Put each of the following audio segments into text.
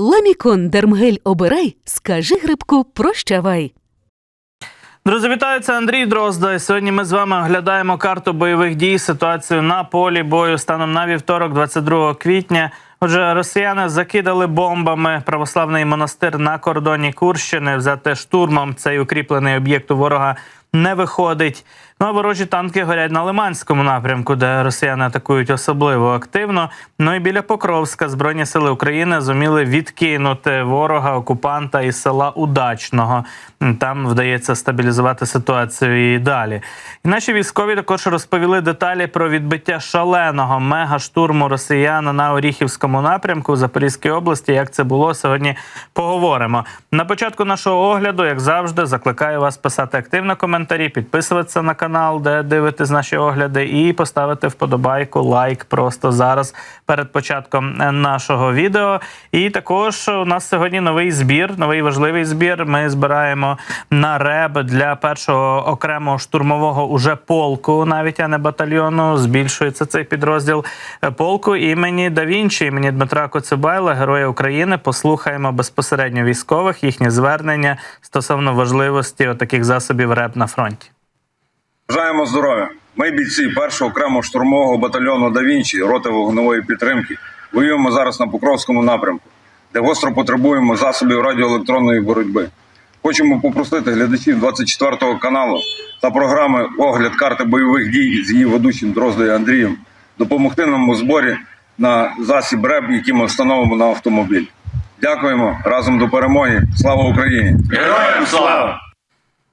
Ламікон Дермгель обирай, скажи грибку прощавай. Друзі, вітаю, це Андрій Дрозда. Сьогодні ми з вами оглядаємо карту бойових дій, ситуацію на полі бою станом на вівторок, 22 квітня. Отже, росіяни закидали бомбами православний монастир на кордоні Курщини. Взяти штурмом цей укріплений об'єкт у ворога не виходить. Ну а ворожі танки горять на Лиманському напрямку, де росіяни атакують особливо активно. Ну і біля Покровська збройні сили України зуміли відкинути ворога окупанта із села Удачного. Там вдається стабілізувати ситуацію і далі. І наші військові також розповіли деталі про відбиття шаленого мегаштурму росіян на Оріхівському напрямку в Запорізькій області. Як це було сьогодні? Поговоримо на початку нашого огляду. Як завжди, закликаю вас писати активно коментарі, підписуватися на канал, де дивитесь наші огляди, і поставити вподобайку, лайк просто зараз перед початком нашого відео. І також у нас сьогодні новий збір, новий важливий збір. Ми збираємо на РЕБ для першого окремого штурмового уже полку, навіть а не батальйону. Збільшується цей підрозділ е, полку імені Да Вінчі, імені Дмитра Коцюбайла, Героя України. Послухаємо безпосередньо військових їхні звернення стосовно важливості таких засобів РЕБ на фронті. Бажаємо здоров'я. Ми бійці першого окремого штурмового батальйону Да Вінчі, роти вогневої підтримки. Воюємо зараз на Покровському напрямку, де гостро потребуємо засобів радіоелектронної боротьби. Хочемо попросити глядачів 24 каналу та програми Огляд карти бойових дій з її ведучим Дроздою Андрієм допомогти нам у зборі на засіб РЕБ, який ми встановимо на автомобіль. Дякуємо разом до перемоги. Слава Україні! Героям слава!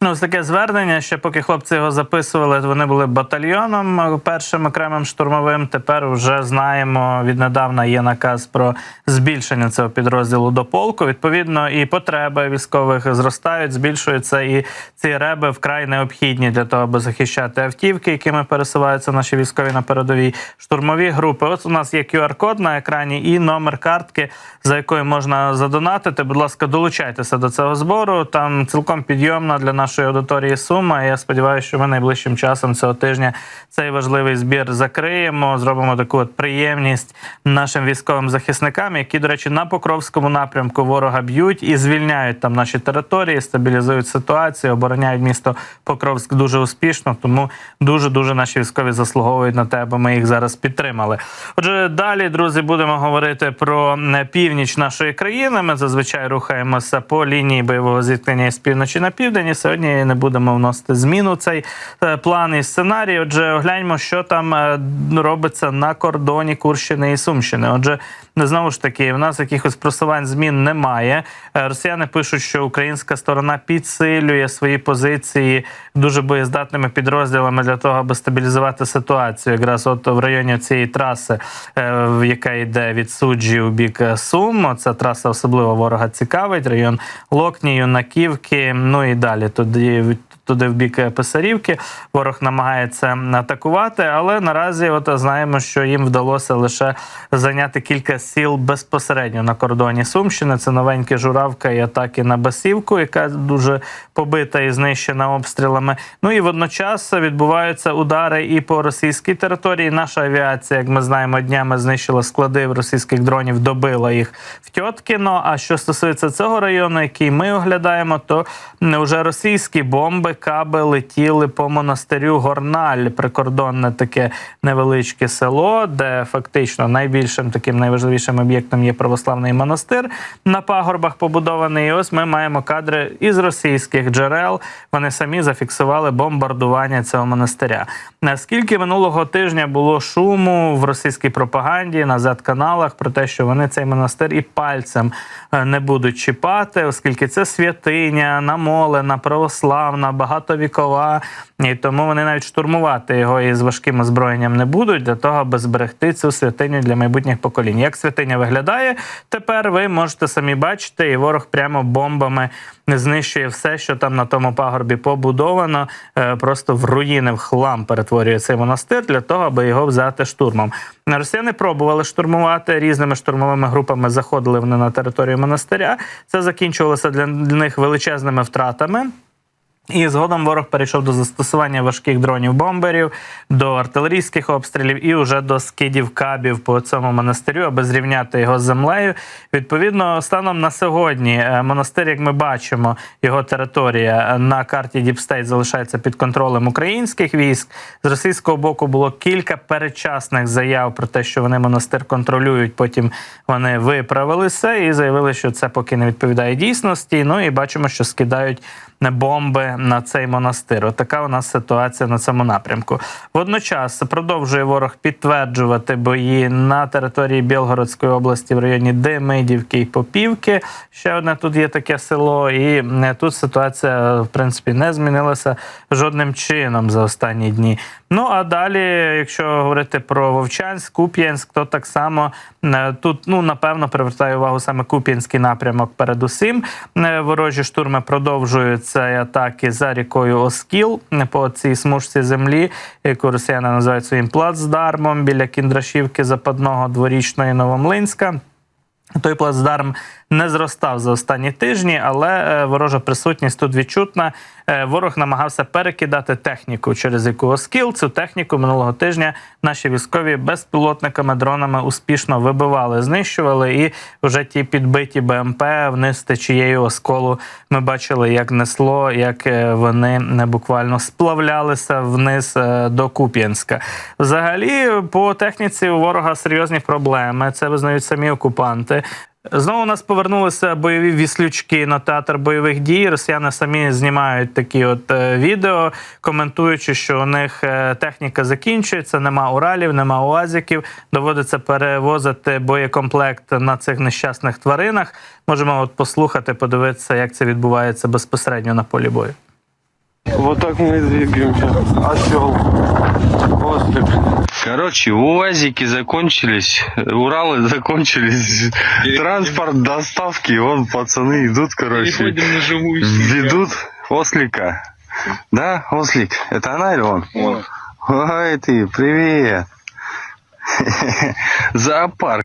Ну, ось таке звернення. Ще поки хлопці його записували, вони були батальйоном е, першим окремим штурмовим. Тепер вже знаємо віднедавна є наказ про збільшення цього підрозділу до полку. Відповідно, і потреби військових зростають, збільшуються, і ці реби вкрай необхідні для того, аби захищати автівки, якими пересуваються наші військові на передовій штурмові групи. От у нас є QR-код на екрані і номер картки, за якою можна задонатити. Будь ласка, долучайтеся до цього збору. Там цілком підйомна для нашої аудиторії сума. Я сподіваюся, що ми найближчим часом цього тижня цей важливий збір закриємо. Зробимо таку от приємність нашим військовим захисникам, які, до речі, на Покровському напрямку ворога б'ють і звільняють там наші території, стабілізують ситуацію, обороняють місто Покровськ дуже успішно. Тому дуже дуже наші військові заслуговують на те, аби ми їх зараз підтримали. Отже, далі, друзі, будемо говорити про е, північ нашої країни. Ми зазвичай рухаємося по лінії бойового зіткнення з півночі на південь. І Сьогодні не будемо вносити зміну цей е, план і сценарій. Отже, огляньмо, що там е, робиться на кордоні Курщини і Сумщини. Отже, знову ж таки, в нас якихось просувань змін немає. Е, Росіяни пишуть, що українська сторона підсилює свої позиції дуже боєздатними підрозділами для того, аби стабілізувати ситуацію. Якраз от в районі цієї траси, яка йде від суджі у бік Сум. Ця траса особливо ворога цікавить. Район Локні, Юнаківки, ну і далі туди дає туди в бік е, Писарівки. Ворог намагається атакувати, але наразі от знаємо, що їм вдалося лише зайняти кілька сіл безпосередньо на кордоні Сумщини. Це новенькі журавка і атаки на Басівку, яка дуже побита і знищена обстрілами. Ну і водночас відбуваються удари і по російській території. Наша авіація, як ми знаємо, днями знищила склади російських дронів, добила їх в Тьоткіно. А що стосується цього району, який ми оглядаємо, то вже російські бомби каби летіли по монастирю Горналь, прикордонне таке невеличке село, де фактично найбільшим таким найважливішим об'єктом є православний монастир на пагорбах побудований. І ось ми маємо кадри із російських джерел. Вони самі зафіксували бомбардування цього монастиря. Наскільки минулого тижня було шуму в російській пропаганді на Z-каналах про те, що вони цей монастир і пальцем е, не будуть чіпати, оскільки це святиня, намолена, православна, багатовікова, і тому вони навіть штурмувати його із важким озброєнням не будуть для того, аби зберегти цю святиню для майбутніх поколінь. Як святиня виглядає, тепер ви можете самі бачити, і ворог прямо бомбами знищує все, що там на тому пагорбі побудовано, е, просто в руїни, в хлам перетворює цей монастир для того, аби його взяти штурмом. Росіяни пробували штурмувати різними штурмовими групами. Заходили вони на територію монастиря. Це закінчувалося для них величезними втратами. І згодом ворог перейшов до застосування важких дронів-бомберів, до артилерійських обстрілів і вже до скидів кабів по цьому монастирю, аби зрівняти його з землею. Відповідно, станом на сьогодні е, монастир, як ми бачимо, його територія е, на карті Діпстейт залишається під контролем українських військ. З російського боку було кілька передчасних заяв про те, що вони монастир контролюють. Потім вони виправилися і заявили, що це поки не відповідає дійсності. Ну і бачимо, що скидають бомби на цей монастир. Отака у нас ситуація на цьому напрямку. Водночас продовжує ворог підтверджувати бої на території Білгородської області в районі Демидівки і Попівки. Ще одне тут є таке село, і е, тут ситуація в принципі не змінилася жодним чином за останні дні. Ну а далі, якщо говорити про Вовчанськ, Куп'янськ, то так само е, тут ну напевно привертає увагу саме Куп'янський напрямок. Передусім Е, ворожі штурми продовжуються і атаки за рікою Оскіл по цій смужці землі, яку росіяни називають своїм плацдармом біля Кіндрашівки, Западного, Дворічної, Новомлинська. Той плацдарм не зростав за останні тижні, але е, ворожа присутність тут відчутна. Е, Ворог намагався перекидати техніку, через яку Оскіл. Цю техніку минулого тижня наші військові безпілотниками дронами успішно вибивали, знищували. І вже ті підбиті БМП вниз течією осколу ми бачили, як несло, як е, вони не буквально сплавлялися вниз до Куп'янська. Взагалі, по техніці у ворога серйозні проблеми. Це визнають самі окупанти. Знову у нас повернулися бойові віслючки на театр бойових дій. Росіяни самі знімають такі от е, відео, коментуючи, що у них е, техніка закінчується, нема уралів, нема уазиків. Доводиться перевозити боєкомплект на цих нещасних тваринах. Можемо от послухати, подивитися, як це відбувається безпосередньо на полі бою. Вот так мы и двигаемся. Осел. Ослик. Короче, УАЗики закончились, Уралы закончились, транспорт доставки, вон пацаны идут, короче, Переходим на живую ведут ослика. Да, ослик? Это она или он? Ой ты, привет. Зоопарк.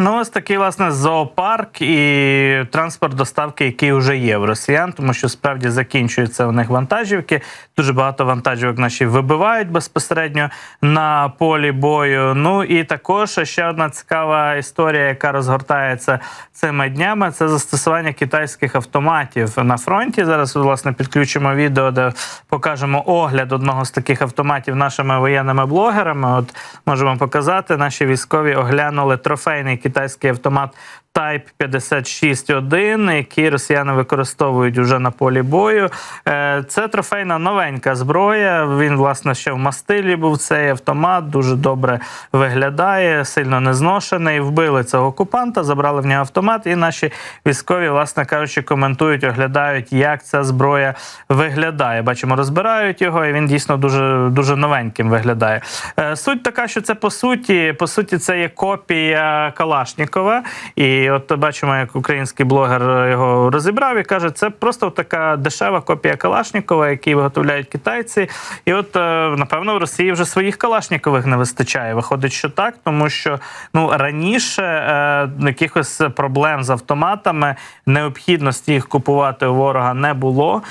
Ну, ось такий власне зоопарк і транспорт доставки, який вже є в росіян, тому що справді закінчуються у них вантажівки. Дуже багато вантажівок наші вибивають безпосередньо на полі бою. Ну і також ще одна цікава історія, яка розгортається цими днями. Це застосування китайських автоматів на фронті. Зараз власне підключимо відео, де покажемо огляд одного з таких автоматів нашими воєнними блогерами. От можемо показати, наші військові оглянули трофейний китайський автомат Type 56.1, який росіяни використовують уже на полі бою. Е, Це трофейна новенька зброя. Він, власне, ще в мастилі був цей автомат, дуже добре виглядає, сильно не зношений. Вбили цього окупанта, забрали в нього автомат, і наші військові, власне кажучи, коментують, оглядають, як ця зброя виглядає. Бачимо, розбирають його, і він дійсно дуже, дуже новеньким виглядає. Е, Суть така, що це по суті, по суті, це є копія Калашнікова. І от бачимо, як український блогер його розібрав і каже, це просто така дешева копія Калашнікова, який виготовляють китайці. І от е, напевно в Росії вже своїх Калашнікових не вистачає. Виходить, що так, тому що ну раніше е, якихось проблем з автоматами, необхідності їх купувати у ворога не було.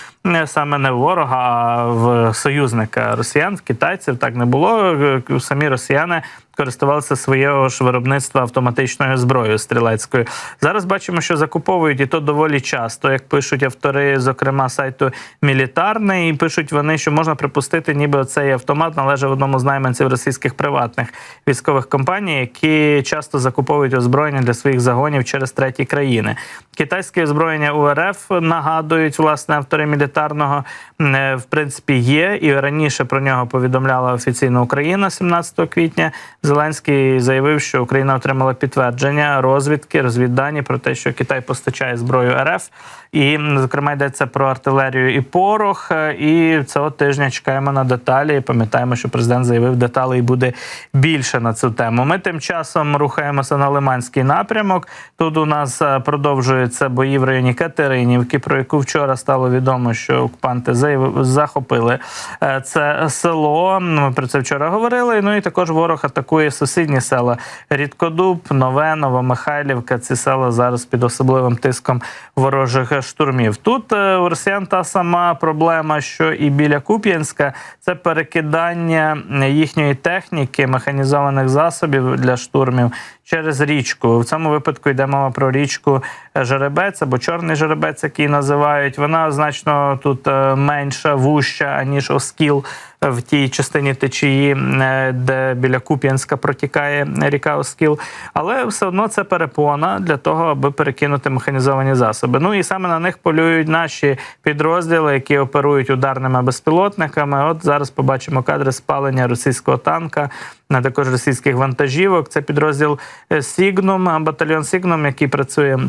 Саме не в ворога, а в союзника росіян, в китайців так не було. Е, Самі росіяни користувалися своєго ж виробництва автоматичною зброєю стрілецькою. Зараз бачимо, що закуповують і то доволі часто, як пишуть автори, зокрема сайту Мілітарний, і пишуть вони, що можна припустити, ніби цей автомат належав одному з найманців російських приватних військових компаній, які часто закуповують озброєння для своїх загонів через треті країни. Китайське озброєння УРФ нагадують власне автори мілітарного е, в принципі є, і раніше про нього повідомляла офіційно Україна 17 квітня. Зеленський заявив, що Україна отримала підтвердження розвідки, розвіддані про те, що Китай постачає зброю РФ, і зокрема йдеться про артилерію і порох. Е, І цього тижня чекаємо на деталі. Пам'ятаємо, що президент заявив, деталей буде більше на цю тему. Ми тим часом рухаємося на Лиманський напрямок. Тут у нас е, продовжуються бої в районі Катеринівки, про яку вчора стало відомо, що окупанти захопили е, це село. Ми про це вчора говорили. Ну і також ворог атакує. атакує сусідні села Рідкодуб, Нове, Новомихайлівка. Ці села зараз під особливим тиском ворожих штурмів. Тут е, у росіян та сама проблема, що і біля Куп'янська це перекидання їхньої техніки, механізованих засобів для штурмів через річку. В цьому випадку йде мова про річку Жеребець або Чорний Жеребець, який називають. Вона значно тут е, менша, вуща, аніж Оскіл в тій частині течії, е, де біля Куп'янська протікає ріка Оскіл. Але все одно це перепона для того, аби перекинути механізовані засоби. Ну і саме на них полюють наші підрозділи, які оперують ударними безпілотниками. От зараз побачимо кадри спалення російського танка, а також російських вантажівок. Це підрозділ е, Сігнум, батальйон Сігнум, який працює.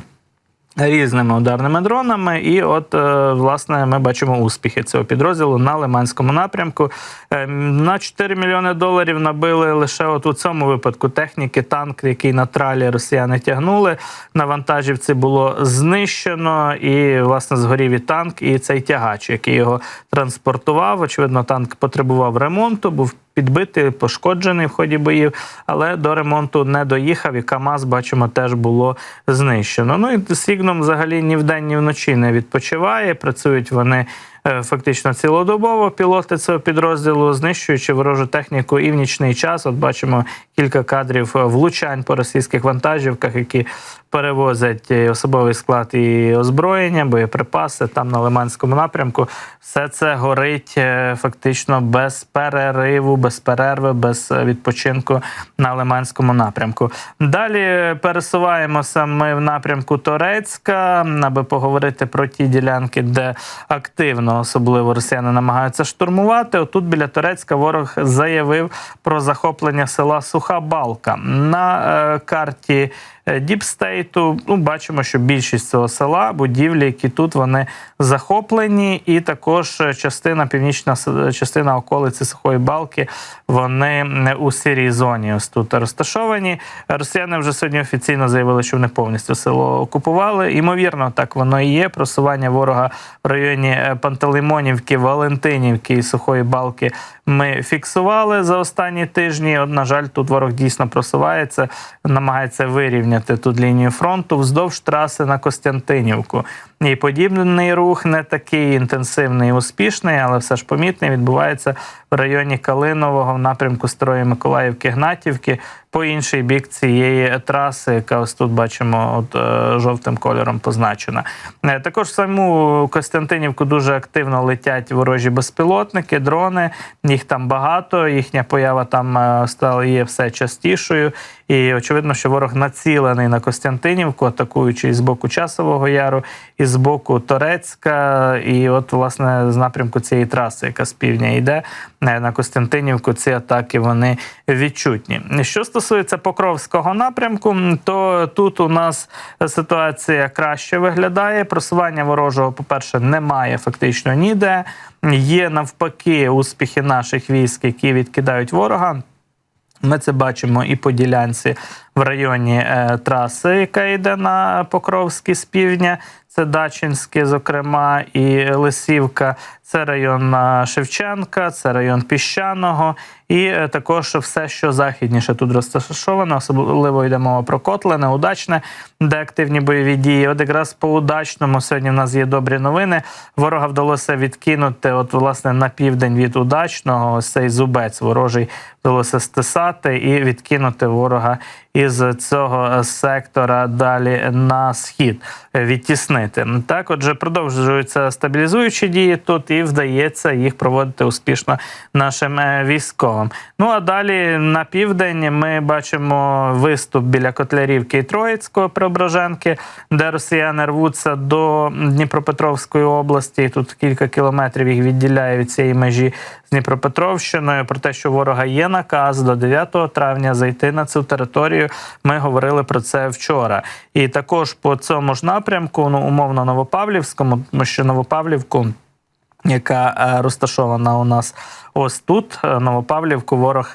Різними ударними дронами, і от е, власне ми бачимо успіхи цього підрозділу на Лиманському напрямку. Е, На 4 мільйони доларів набили лише от у цьому випадку техніки. Танк, який на тралі росіяни тягнули. На вантажівці було знищено, і власне згорів і танк, і цей тягач, який його транспортував. Очевидно, танк потребував ремонту, був підбитий, пошкоджений в ході боїв, але до ремонту не доїхав. І КАМАЗ, бачимо, теж було знищено. Ну і Сігном взагалі ні вдень, ні вночі не відпочиває. Працюють вони. е, Фактично цілодобово пілоти цього підрозділу, знищуючи ворожу техніку і в нічний час. От бачимо кілька кадрів е, влучань по російських вантажівках, які перевозять особовий склад і озброєння, боєприпаси там на Лиманському напрямку. Все це горить е, фактично без перериву, без перерви, без е, відпочинку на Лиманському напрямку. Далі пересуваємося ми в напрямку Торецька, аби поговорити про ті ділянки, де активно, особливо росіяни намагаються штурмувати. Отут біля Торецька ворог заявив про захоплення села Суха Балка на е, карті. Діпстейту, ну бачимо, що більшість цього села, будівлі, які тут вони захоплені, і також частина північна частина околиці сухої балки, вони у сірій зоні. Ось тут розташовані. Росіяни вже сьогодні офіційно заявили, що вони повністю село окупували. Ймовірно, так воно і є. Просування ворога в районі е, Пантелеймонівки, Валентинівки і сухої балки ми фіксували за останні тижні. От, на жаль, тут ворог дійсно просувається, намагається вирівняти тут лінію фронту вздовж траси на Костянтинівку. І подібний рух не такий інтенсивний і успішний, але все ж помітний відбувається в районі Калинового в напрямку Старої Миколаївки Гнатівки. По інший бік цієї траси, яка ось тут бачимо, от е, жовтим кольором позначена. Е, Також саму Костянтинівку дуже активно летять ворожі безпілотники, дрони. Їх там багато. Їхня поява там е, стала є все частішою. І очевидно, що ворог націлений на Костянтинівку, атакуючи з боку Часового Яру, і з боку Торецька. І от, власне, з напрямку цієї траси, яка з півдня йде е, на Костянтинівку, ці атаки вони відчутні. Що стосується Покровського напрямку, то тут у нас ситуація краще виглядає. Просування ворожого, по-перше, немає фактично ніде. Є навпаки успіхи наших військ, які відкидають ворога. Ми це бачимо і по ділянці в районі е, траси, яка йде на Покровський з півдня. Це Дачинське, зокрема, і Лисівка. Це район е, Шевченка, це район Піщаного, і е, також все, що західніше тут розташовано, особливо йде мова про Котлине, удачне, де активні бойові дії. От якраз по удачному сьогодні в нас є добрі новини. Ворога вдалося відкинути, от власне на південь від удачного, ось цей зубець ворожий вдалося стисати і відкинути ворога із цього сектора далі на схід, відтіснити. Так, отже, продовжуються стабілізуючі дії тут, і вдається їх проводити успішно нашим е, військовим. Ну а далі на південь ми бачимо виступ біля Котлярівки і Троїцького Преображенки, де росіяни рвуться до Дніпропетровської області. Тут кілька кілометрів їх відділяє від цієї межі з Дніпропетровщиною. Про те, що ворога є наказ до 9 травня зайти на цю територію. Ми говорили про це вчора. І також по цьому ж напрямку, ну умовно Новопавлівському, тому що Новопавлівку. Яка е, розташована у нас ось тут, е, Новопавлівку, ворог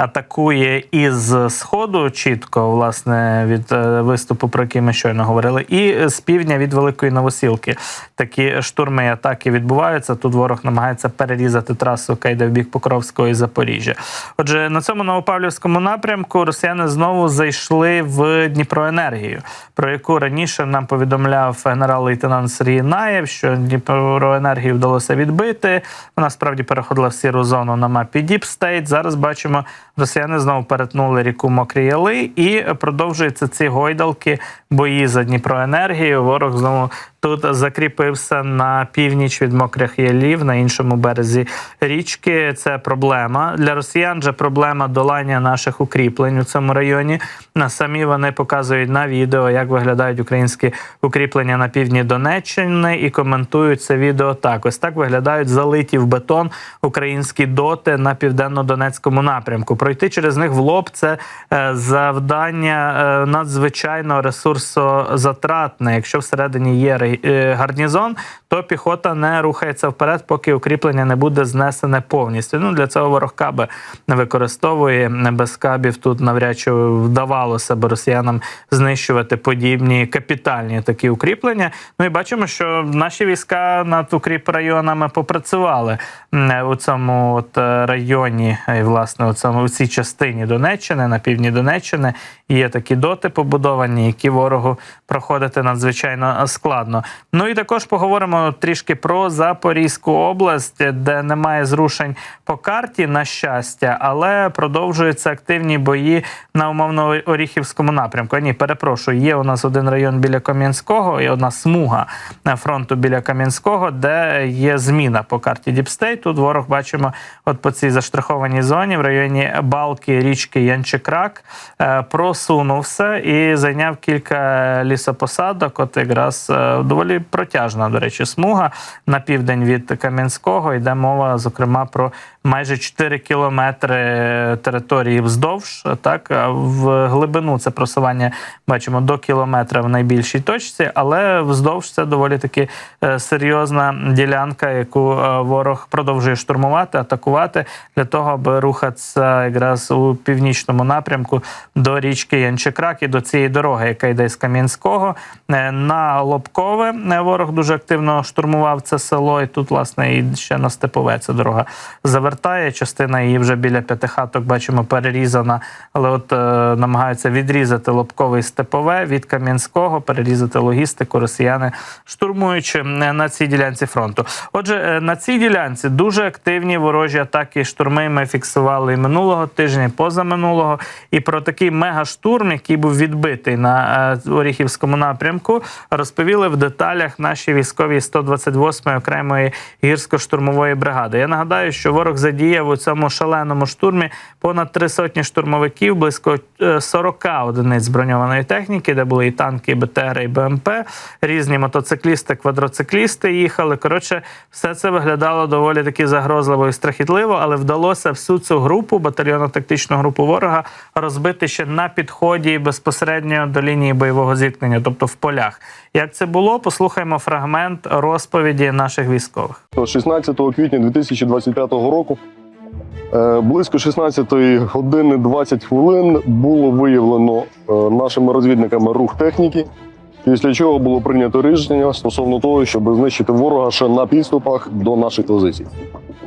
атакує із сходу, чітко, власне, від е, виступу, про який ми щойно говорили, і з півдня від Великої Новосілки. Такі штурми і атаки відбуваються. Тут ворог намагається перерізати трасу, яка йде в бік Покровського і Запоріжжя. Отже, на цьому новопавлівському напрямку росіяни знову зайшли в Дніпроенергію, про яку раніше нам повідомляв генерал-лейтенант Сергій Наєв, що Дніпроенергію вдалося відбити. Вона справді переходила в сіру зону на мапі State. Зараз бачимо, росіяни знову перетнули ріку Мокрі Яли і продовжуються ці гойдалки, бої за Дніпроенергію. Ворог знову тут закріпився на північ від мокрих ялів на іншому березі річки. Це проблема для росіян. Же проблема долання наших укріплень у цьому районі. На самі вони показують на відео, як виглядають українські укріплення на півдні Донеччини, і коментують це відео так. Ось так виглядають залиті в бетон українські доти на південно-донецькому напрямку. Пройти через них в лоб це е, завдання е, надзвичайно ресурсозатратне. Якщо всередині є ре- е, гарнізон, то піхота не рухається вперед, поки укріплення не буде знесене повністю. Ну для цього ворог каби не використовує без кабів. Тут навряд чи вдавалося б росіянам знищувати подібні капітальні такі укріплення. Ну і бачимо, що наші війська над укріп районами попрацювали у цьому от е, районі, і власне у цьому у цій частині Донеччини, на півдні Донеччини. Є такі доти побудовані, які ворогу проходити надзвичайно складно. Ну і також поговоримо трішки про Запорізьку область, де немає зрушень по карті, на щастя, але продовжуються активні бої на умовно Оріхівському напрямку. Ні, перепрошую, є у нас один район біля Кам'янського і одна смуга фронту біля Кам'янського, де є зміна по карті Діпстейт. Тут ворог бачимо, от по цій заштрихованій зоні в районі Балки, річки Янчикрак е, просунувся і зайняв кілька лісопосадок. От якраз е, доволі протяжна, до речі, смуга на південь від Кам'янського. Йде мова, зокрема, про майже 4 кілометри території вздовж. Так а в глибину це просування бачимо до кілометра в найбільшій точці, але вздовж це доволі таки е, серйозна ділянка, яку е, ворог продовжує штурмувати, атакувати для того, аби рухатися якраз у північному напрямку до річки Янчикрак і до цієї дороги, яка йде з Кам'янського Е, на Лобкове. Ворог дуже активно штурмував це село, і тут, власне, і ще на Степове ця дорога завертає. Частина її вже біля п'ятихаток бачимо перерізана, але от е, намагаються відрізати Лобкове і Степове від Кам'янського, перерізати логістику. Росіяни штурмуючи е, на цій ділянці фронту. Отже, е, на цій ділянці дуже активні ворожі атаки штурми ми фіксували і минулого тижня, і позаминулого. І про такий мегаштурм, який був відбитий на е, Оріхівському напрямку, розповіли в деталях наші військові 128-ї окремої гірсько-штурмової бригади. Я нагадаю, що ворог задіяв у цьому шаленому штурмі понад три сотні штурмовиків, близько е, 40 одиниць броньованої техніки, де були і танки, і БТР, і БМП, різні мотоциклісти, квадроциклісти їхали. Коротше, все це виглядало доволі таки загрозливо і страхітливо, але вдалося всю цю групу, батальйонно-тактичну групу ворога, розбити ще на підході безпосередньо до лінії бойового зіткнення, тобто в полях. Як це було? Послухаємо фрагмент розповіді наших військових. 16 квітня 2025 року е, близько 16 години 20 хвилин було виявлено е, нашими розвідниками рух техніки, після чого було прийнято рішення стосовно того, щоб знищити ворога ще на підступах до наших позицій.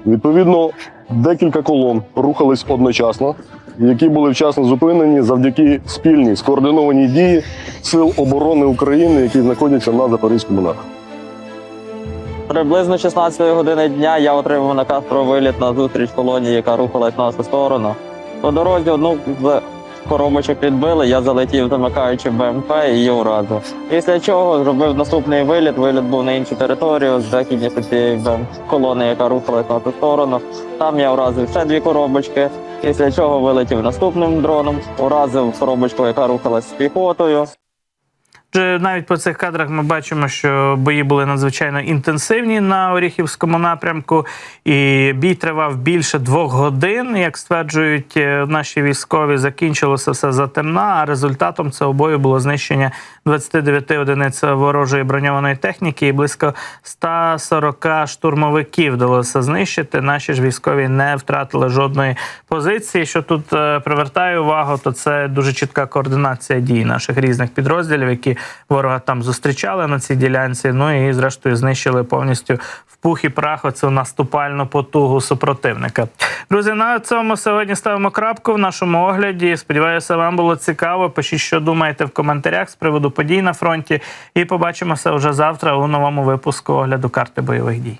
Відповідно, декілька колон рухались одночасно, які були вчасно зупинені завдяки спільній скоординованій дії Сил оборони України, які знаходяться на Запорізькому напрямку. Приблизно 16 години дня я отримав наказ про виліт на зустріч колонії, яка рухалась в нашу сторону. По дорозі одну з коробочок відбили, я залетів, замикаючи БМП і її уразив. Після чого зробив наступний виліт. Виліт був на іншу територію, західніше цієї БМ колони, яка рухалась на ту сторону. Там я уразив ще дві коробочки. Після чого вилетів наступним дроном, уразив коробочку, яка рухалась з піхотою. Отже, навіть по цих кадрах ми бачимо, що бої були надзвичайно інтенсивні на Оріхівському напрямку, і бій тривав більше двох годин. Як стверджують е, наші військові, закінчилося все затемна. А результатом цього бою було знищення 29 одиниць ворожої броньованої техніки і близько 140 штурмовиків вдалося знищити. Наші ж військові не втратили жодної позиції. Що тут е, привертає увагу, то це дуже чітка координація дій наших різних підрозділів, які ворога там зустрічали на цій ділянці. Ну і зрештою знищили повністю в пух і прах оцю наступальну потугу супротивника. Друзі, на цьому сьогодні ставимо крапку в нашому огляді. Сподіваюся, вам було цікаво. Пишіть, що думаєте в коментарях з приводу подій на фронті. І побачимося вже завтра у новому випуску огляду карти бойових дій.